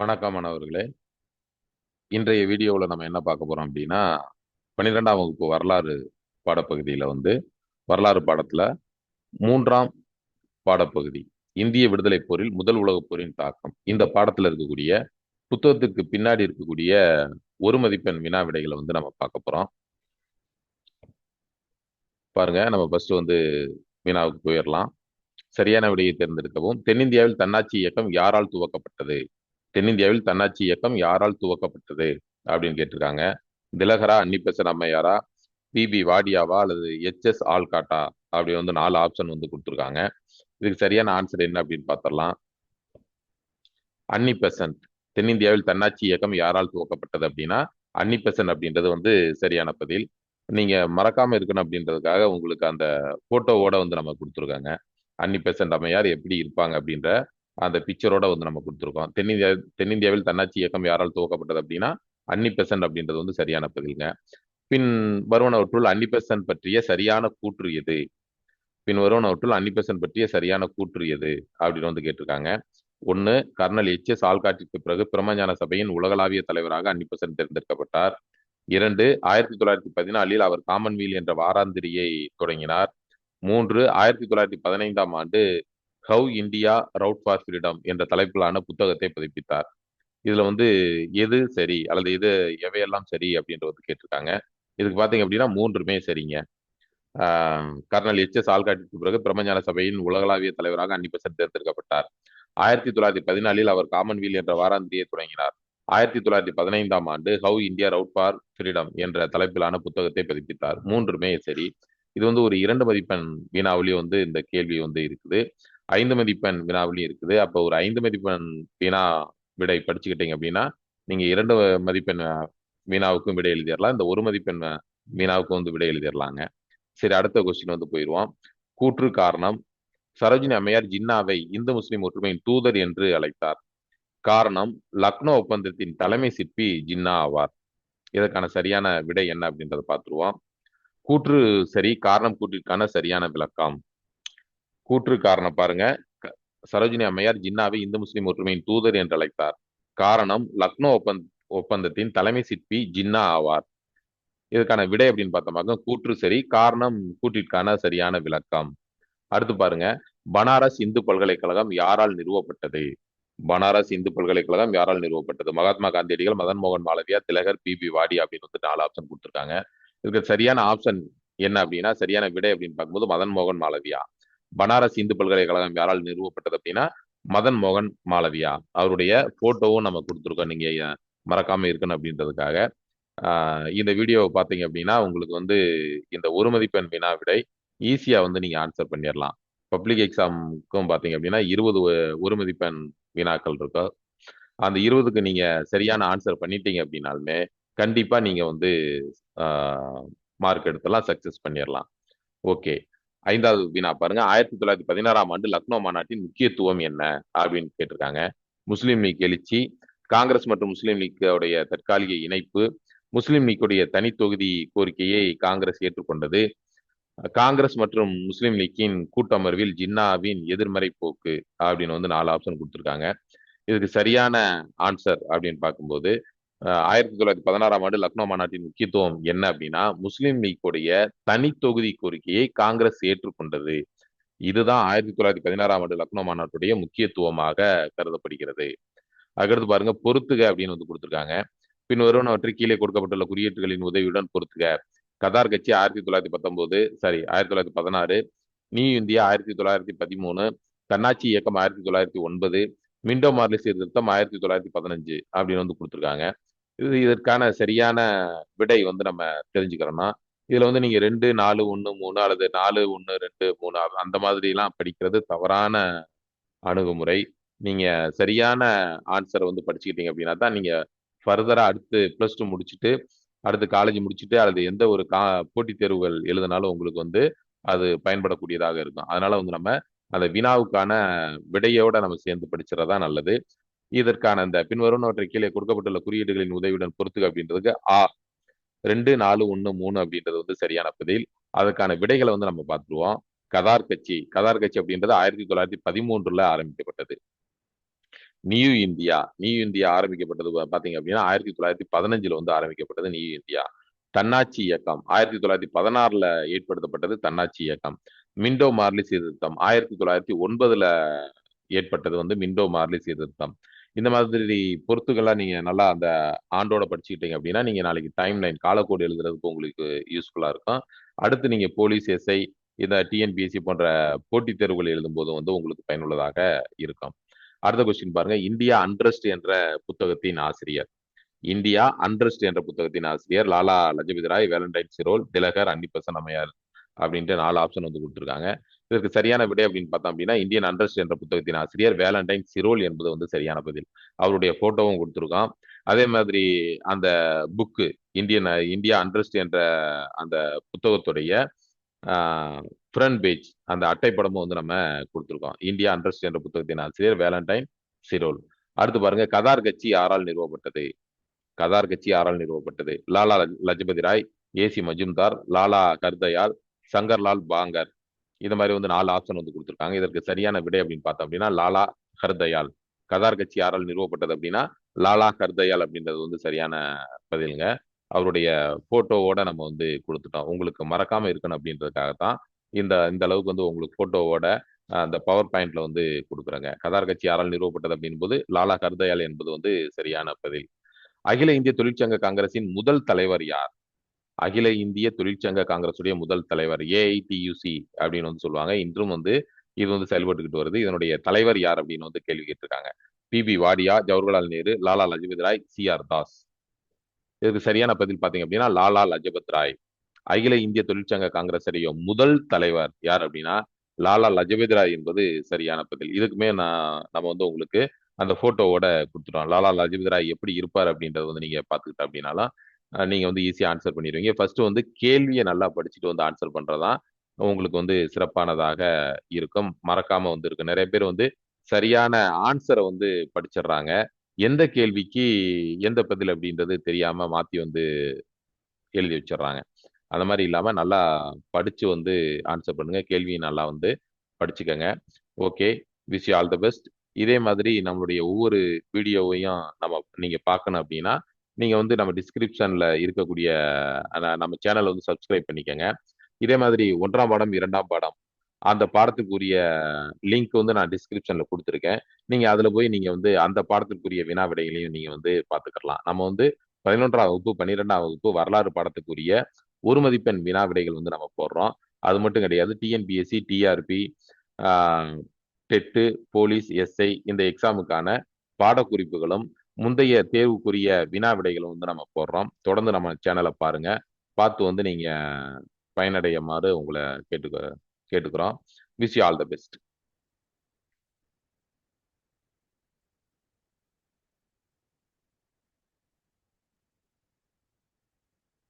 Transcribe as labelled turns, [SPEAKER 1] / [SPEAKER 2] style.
[SPEAKER 1] வணக்கம் மாணவர்களே. இன்றைய வீடியோவில் நம்ம என்ன பார்க்க போறோம் அப்படின்னா பன்னிரெண்டாம் வகுப்பு வரலாறு பாடப்பகுதியில் வந்து வரலாறு பாடத்துல மூன்றாம் பாடப்பகுதி இந்திய விடுதலை போரில் முதல் உலகப் போரின் தாக்கம். இந்த பாடத்துல இருக்கக்கூடிய புத்தகத்துக்கு பின்னாடி இருக்கக்கூடிய ஒரு மதிப்பெண் வினா விடைகளை வந்து நம்ம பார்க்க போறோம். பாருங்க நம்ம ஃபர்ஸ்ட் வந்து வினாவுக்கு போயிடலாம். சரியான விடையை தேர்ந்தெடுக்கவும் தென்னிந்தியாவில் தன்னாட்சி இயக்கம் யாரால் துவக்கப்பட்டது? தென்னிந்தியாவில் தன்னாட்சி இயக்கம் யாரால் துவக்கப்பட்டது அப்படின்னு கேட்டிருக்காங்க. திலகரா அன்னிபெசன் அம்மையாரா பிபி வாடியாவா அல்லது எச்எஸ் ஆல்காட்டா அப்படி வந்து நாலு ஆப்ஷன் வந்து கொடுத்துருக்காங்க. இதுக்கு சரியான ஆன்சர் என்ன அப்படின்னு பார்த்துடலாம். அன்னிபெசன்ட் தென்னிந்தியாவில் தன்னாட்சி இயக்கம் யாரால் துவக்கப்பட்டது அப்படின்னா அன்னிபெசன் அப்படின்றது வந்து சரியான பதில். நீங்க மறக்காம இருக்கணும் அப்படின்றதுக்காக உங்களுக்கு அந்த போட்டோவோட வந்து நம்ம கொடுத்துருக்காங்க. அன்னிபெசன்ட் அம்மையார் எப்படி இருப்பாங்க அப்படின்ற அந்த பிக்சரோட வந்து நம்ம கொடுத்துருக்கோம். தென்னிந்தியா தென்னிந்தியாவில் தன்னாட்சி இயக்கம் யாரால் துவக்கப்பட்டது அப்படின்னா அன்னி பெசன்ட் அப்படின்றது வந்து சரியான பதில்ங்க. பின் வருவனவற்றுள் அன்னி பெசன்ட் பற்றிய சரியான கூற்று எது? பின் வருவனவற்றுள் அன்னி பெசன்ட் பற்றிய சரியான கூற்று எது? அப்படின்னு வந்து கேட்டிருக்காங்க. ஒன்று கர்னல் எச். எஸ். ஆல்காட்டிற்கு பிறகு பிரம்மஞான சபையின் உலகளாவிய தலைவராக அன்னி பெசன்ட் தேர்ந்தெடுக்கப்பட்டார். இரண்டு ஆயிரத்தி தொள்ளாயிரத்தி பதினாலில் அவர் காமன்வீல் என்ற வாராந்திரியை தொடங்கினார். மூன்று ஆயிரத்தி தொள்ளாயிரத்தி பதினைந்தாம் ஆண்டு how India wrought for freedom என்ற தலைப்பிலான புத்தகத்தை பதிப்பித்தார். இதுல வந்து எது சரி அல்லது எது எவையெல்லாம் சரி அப்படின்றது வந்து கேட்டிருக்காங்க. இதுக்கு பாத்தீங்க அப்படின்னா மூன்றுமே சரிங்க. Kernel H. எஸ். ஆல்காட்டிற்கு பிறகு பிரம்மஞான சபையின் உலகளாவிய தலைவராக அன்னிபெசன்ட் தேர்ந்தெடுக்கப்பட்டார். ஆயிரத்தி தொள்ளாயிரத்தி பதினாலில் அவர் காமன்வீல் என்ற வாராந்திரியை தொடங்கினார். ஆயிரத்தி தொள்ளாயிரத்தி பதினைந்தாம் ஆண்டு how India wrought for freedom என்ற தலைப்பிலான புத்தகத்தை பதிப்பித்தார். மூன்றுமே சரி. இது வந்து ஒரு இரண்டு மதிப்பெண் வினாவிலையும் வந்து இந்த கேள்வி வந்து இருக்குது. ஐந்து மதிப்பெண் வினாவிலையும் இருக்குது. அப்போ ஒரு ஐந்து மதிப்பெண் வினா விடை படிச்சுக்கிட்டீங்க அப்படின்னா நீங்க இரண்டு மதிப்பெண் வினாவுக்கும் விடை எழுதிடலாம் இந்த ஒரு மதிப்பெண் வினாவுக்கும் வந்து விடை எழுதிடலாங்க சரி அடுத்த கொஸ்டின் வந்து போயிடுவோம். கூற்று காரணம். சரோஜினி அம்மையார் ஜின்னாவை இந்து முஸ்லிம் ஒற்றுமையின் தூதர் என்று அழைத்தார். காரணம் லக்னோ ஒப்பந்தத்தின் தலைமை சிற்பி ஜின்னா ஆவார். இதற்கான சரியான விடை என்ன அப்படின்றத பார்த்துருவோம். கூற்று சரி காரணம் கூற்றிற்கான சரியான விளக்கம். கூற்று காரணம் பாருங்க சரோஜினி அம்மையார் ஜின்னாவை இந்து முஸ்லிம் ஒற்றுமையின் தூதர் என்று அழைத்தார். காரணம் லக்னோ ஒப்பந்த ஒப்பந்தத்தின் தலைமை சிற்பி ஜின்னா ஆவார். இதுக்கான விடை அப்படின்னு பார்த்தோம்னாக்க கூற்று சரி காரணம் கூற்றிற்கான சரியான விளக்கம். அடுத்து பாருங்க பனாரஸ் இந்து பல்கலைக்கழகம் யாரால் நிறுவப்பட்டது? பனாரஸ் இந்து பல்கலைக்கழகம் யாரால் நிறுவப்பட்டது? மகாத்மா காந்தியடிகள் மதன் மோகன் மாளவியா திலகர் பி பி வாடி அப்படின்னு வந்து நாலு ஆப்ஷன் கொடுத்துருக்காங்க. இதுக்கு சரியான ஆப்ஷன் என்ன அப்படின்னா சரியான விடை அப்படின்னு பார்க்கும்போது மதன் மோகன் மாளவியா பனாரஸ் இந்து பல்கலைக்கழகம் யாரால் நிறுவப்பட்டது அப்படின்னா மதன் மோகன் மாளவியா. அவருடைய போட்டோவும் நம்ம கொடுத்துருக்கோம். நீங்க மறக்காம இருக்கணும் அப்படின்றதுக்காக. இந்த வீடியோவை பார்த்தீங்க அப்படின்னா உங்களுக்கு வந்து இந்த ஒரு மதிப்பெண் வினா விடை ஈஸியாக வந்து நீங்கள் ஆன்சர் பண்ணிடலாம். பப்ளிக் எக்ஸாமுக்கும் பார்த்தீங்க அப்படின்னா இருபது ஒரு மதிப்பெண் வினாக்கள் இருக்கும் அந்த இருபதுக்கு நீங்கள் சரியான ஆன்சர் பண்ணிட்டீங்க அப்படின்னாலுமே கண்டிப்பாக நீங்கள் வந்து மார்க் எடுத்தெல்லாம் சக்ஸஸ் பண்ணிடலாம். ஓகே ஐந்தாவது வினா பாருங்க. ஆயிரத்தி தொள்ளாயிரத்தி பதினாறாம் ஆண்டு லக்னோ மாநாட்டின் முக்கியத்துவம் என்ன அப்படின்னு கேட்டிருக்காங்க. முஸ்லீம் லீக் எழுச்சி காங்கிரஸ் மற்றும் முஸ்லீம் லீக்கோடைய தற்காலிக இணைப்பு முஸ்லீம் லீக்குடைய தனி தொகுதி கோரிக்கையை காங்கிரஸ் ஏற்றுக்கொண்டது. காங்கிரஸ் மற்றும் முஸ்லீம் லீக்கின் கூட்டமர்வில் ஜின்னாவின் எதிர்மறை போக்கு அப்படின்னு வந்து நாலு ஆப்ஷன் கொடுத்துருக்காங்க. இதுக்கு சரியான ஆன்சர் அப்படின்னு பார்க்கும்போது ஆயிரத்தி தொள்ளாயிரத்தி பதினாறாம் ஆண்டு லக்னோ மாநாட்டின் முக்கியத்துவம் என்ன அப்படின்னா முஸ்லீம் லீக்குடைய தனி தொகுதி கோரிக்கையை காங்கிரஸ் ஏற்றுக்கொண்டது. இதுதான் ஆயிரத்தி தொள்ளாயிரத்தி பதினாறாம் ஆண்டு லக்னோ மாநாட்டுடைய முக்கியத்துவமாக கருதப்படுகிறது. அதுக்கடுத்து பாருங்க பொறுத்துக அப்படின்னு வந்து கொடுத்துருக்காங்க. பின் வருவனவற்றை கீழே கொடுக்கப்பட்டுள்ள குறியீட்டுகளின் உதவியுடன் பொறுத்துக. கதார் கட்சி ஆயிரத்தி தொள்ளாயிரத்தி பத்தொன்பது சாரி ஆயிரத்தி தொள்ளாயிரத்தி பதினாறு நியூ இந்தியா ஆயிரத்தி தொள்ளாயிரத்தி பதிமூணு தன்னாட்சி இயக்கம் ஆயிரத்தி தொள்ளாயிரத்தி ஒன்பது மிண்டோ மார்லி சீர்திருத்தம் ஆயிரத்தி தொள்ளாயிரத்தி பதினஞ்சு அப்படின்னு வந்து கொடுத்துருக்காங்க. இது இதற்கான சரியான விடை வந்து நம்ம தெரிஞ்சுக்கிறோம்னா இதுல வந்து நீங்க ரெண்டு நாலு ஒன்று மூணு அல்லது நாலு ஒன்று ரெண்டு மூணு அந்த மாதிரிலாம் படிக்கிறது தவறான அணுகுமுறை. நீங்க சரியான ஆன்சரை வந்து படிச்சுக்கிட்டீங்க அப்படின்னா தான் நீங்க ஃபர்தரா அடுத்து ப்ளஸ் டூ முடிச்சுட்டு அடுத்து காலேஜ் முடிச்சுட்டு அல்லது எந்த ஒரு கா போட்டித் தேர்வுகள் எழுதினாலும் உங்களுக்கு வந்து அது பயன்படக்கூடியதாக இருக்கும். அதனால வந்து நம்ம அந்த வினாவுக்கான விடையோட நம்ம சேர்ந்து படிச்சுறதா நல்லது. இதற்கான அந்த பின்வருவனவற்றை கீழே கொடுக்கப்பட்டுள்ள குறியீடுகளின் உதவியுடன் பொறுத்துக அப்படின்றதுக்கு ஆ. ரெண்டு நாலு ஒன்று மூணு அப்படின்றது வந்து சரியான பதில். அதற்கான விடைகளை வந்து நம்ம பார்த்துருவோம். கதார் கட்சி. கதார் கட்சி அப்படின்றது ஆயிரத்தி தொள்ளாயிரத்தி பதிமூன்றுல ஆரம்பிக்கப்பட்டது. New India. நியூ இந்தியா ஆரம்பிக்கப்பட்டது பாத்தீங்க அப்படின்னா ஆயிரத்தி தொள்ளாயிரத்தி பதினஞ்சுல வந்து ஆரம்பிக்கப்பட்டது நியூ இந்தியா. தன்னாட்சி இயக்கம். ஆயிரத்தி தொள்ளாயிரத்தி பதினாறுல ஏற்படுத்தப்பட்டது தன்னாட்சி இயக்கம். மிண்டோ மார்லி சீர்திருத்தம். ஆயிரத்தி தொள்ளாயிரத்தி ஒன்பதுல ஏற்பட்டது வந்து மிண்டோ மார்லி சீர்திருத்தம். இந்த மாதிரி பொறுத்துக்கெல்லாம் நீங்க நல்லா அந்த ஆண்டோட படிச்சுக்கிட்டீங்க அப்படின்னா நீங்க நாளைக்கு டைம் லைன் காலக்கோடு எழுதுறதுக்கு உங்களுக்கு யூஸ்ஃபுல்லா இருக்கும். அடுத்து நீங்க போலீஸ் எஸ்ஐ இந்த டிஎன்பிஎஸ்சி போன்ற போட்டித் தேர்வுகள் எழுதும்போது வந்து உங்களுக்கு பயனுள்ளதாக இருக்கும். அடுத்த கொஸ்டின் பாருங்க. இந்தியா அண்ட்ரஸ்ட் என்ற புத்தகத்தின் ஆசிரியர். இந்தியா அண்ட்ரஸ்ட் என்ற புத்தகத்தின் ஆசிரியர் Lala Lajpat Rai Valentine Chirol Tilak Annie Besant அம்மையார் அப்படின்ட்டு நாலு ஆப்ஷன் வந்து கொடுத்துருக்காங்க. இதற்கு சரியான விடை அப்படின்னு பார்த்தோம் அப்படின்னா இந்தியன் அண்ட்ரஸ்ட் என்ற புத்தகத்தின் ஆசிரியர் வேலண்டைன் சிரோல் என்பது வந்து சரியான பதில். அவருடைய போட்டோவும் கொடுத்துருக்கோம் அதே மாதிரி அந்த புக்கு இந்தியன் இந்தியா அண்டர்ஸ்ட் என்ற அந்த புத்தகத்துடைய ஃப்ரண்ட் பேஜ் அந்த அட்டைப்படமும் வந்து நம்ம கொடுத்துருக்கோம். இந்தியா அண்டர்ஸ்ட் என்ற புத்தகத்தின் ஆசிரியர் வேலண்டைன் சிரோல். அடுத்து பாருங்க கதார் கட்சி ஆறால் நிறுவப்பட்டது? கதார் கட்சி ஆறால் நிறுவப்பட்டது? Lala Lajpat Rai A C Majumdar Lala Hardayal Shankarlal Banker. இந்த மாதிரி வந்து நாலு ஆப்ஷன் வந்து கொடுத்துருக்காங்க. இதற்கு சரியான விடை அப்படின்னு பார்த்தோம் அப்படின்னா லாலா ஹர்தயால். கதார் கட்சி யாரால் நிறுவப்பட்டது அப்படின்னா லாலா ஹர்தயால் அப்படின்றது வந்து சரியான பதிலுங்க. அவருடைய போட்டோவோட நம்ம வந்து கொடுத்துட்டோம். உங்களுக்கு மறக்காம இருக்கணும் அப்படின்றதுக்காகத்தான் இந்த இந்த அளவுக்கு வந்து உங்களுக்கு போட்டோவோட அந்த பவர் பாயிண்ட்ல வந்து கொடுக்குறேங்க. கதார் கட்சி யாரால் நிறுவப்பட்டது அப்படின் போது லாலா ஹர்தயால் என்பது வந்து சரியான பதில். அகில இந்திய தொழிற்சங்க காங்கிரசின் முதல் தலைவர் யார்? அகில இந்திய தொழிற்சங்க காங்கிரசுடைய முதல் தலைவர் ஏஐடியூசி அப்படின்னு வந்து சொல்லுவாங்க. இன்றும் வந்து இது வந்து செயல்பட்டுக்கிட்டு வருது. இதனுடைய தலைவர் யார் அப்படின்னு வந்து கேள்வி கேட்டிருக்காங்க. B Wadia Jawaharlal Nehru Lala Lajpat Rai C R Das. இதுக்கு சரியான பதில் பாத்தீங்க அப்படின்னா லாலா லஜபத் ராய். அகில இந்திய தொழிற்சங்க காங்கிரஸுடைய முதல் தலைவர் யார் அப்படின்னா லாலா லஜபத் ராய் என்பது சரியான பதில். இதுக்குமே நான் நம்ம வந்து உங்களுக்கு அந்த போட்டோவோட கொடுத்துட்டோம். லாலா லஜபத் ராய் எப்படி இருப்பார் அப்படின்றது வந்து நீங்க பாத்துக்கிட்ட அப்படின்னாலும் நீங்கள் வந்து ஈஸியாக ஆன்சர் பண்ணிடுவீங்க. ஃபர்ஸ்ட் வந்து கேள்வியை நல்லா படிச்சுட்டு வந்து ஆன்சர் பண்ணுறதான் உங்களுக்கு வந்து சிறப்பானதாக இருக்கும். மறக்காமல் வந்து நிறைய பேர் வந்து சரியான ஆன்சரை வந்து படிச்சிடுறாங்க. எந்த கேள்விக்கு எந்த பதில் அப்படின்றது தெரியாமல் மாற்றி வந்து எழுதி வச்சிடுறாங்க. அந்த மாதிரி இல்லாமல் நல்லா படித்து வந்து ஆன்சர் பண்ணுங்கள் கேள்வியை நல்லா வந்து படிச்சுக்கோங்க. Okay wish all the best இதே மாதிரி நம்மளுடைய ஒவ்வொரு வீடியோவையும் நம்ம நீங்கள் பார்க்கணும் அப்படின்னா நீங்க வந்து நம்ம டிஸ்கிரிப்ஷன்ல இருக்கக்கூடிய நம்ம சேனலை வந்து சப்ஸ்கிரைப் பண்ணிக்கோங்க. இதே மாதிரி ஒன்றாம் பாடம் இரண்டாம் பாடம் அந்த பாடத்துக்குரிய லிங்க் வந்து நான் டிஸ்கிரிப்ஷன்ல கொடுத்துருக்கேன். நீங்க அதுல போய் நீங்க வந்து அந்த பாடத்துக்குரிய வினா விடைகளையும் நீங்க வந்து பாத்துக்கலாம் நம்ம வந்து பதினொன்றாம் வகுப்பு பன்னிரெண்டாம் வகுப்பு வரலாறு பாடத்துக்குரிய ஒரு மதிப்பெண் வினா விடைகள் வந்து நம்ம போடுறோம். அது மட்டும் கிடையாது TNPSC TRB TET police SI இந்த எக்ஸாமுக்கான பாடக்குறிப்புகளும் முந்தைய தேர்வுக்குரிய வினா விடைகளும் வந்து நம்ம போடுறோம். தொடர்ந்து நம்ம சேனலை பாருங்க. பார்த்து வந்து நீங்க பயனடையுமாறு உங்களை கேட்டுக்க கேட்டுக்கிறோம். Wish all the best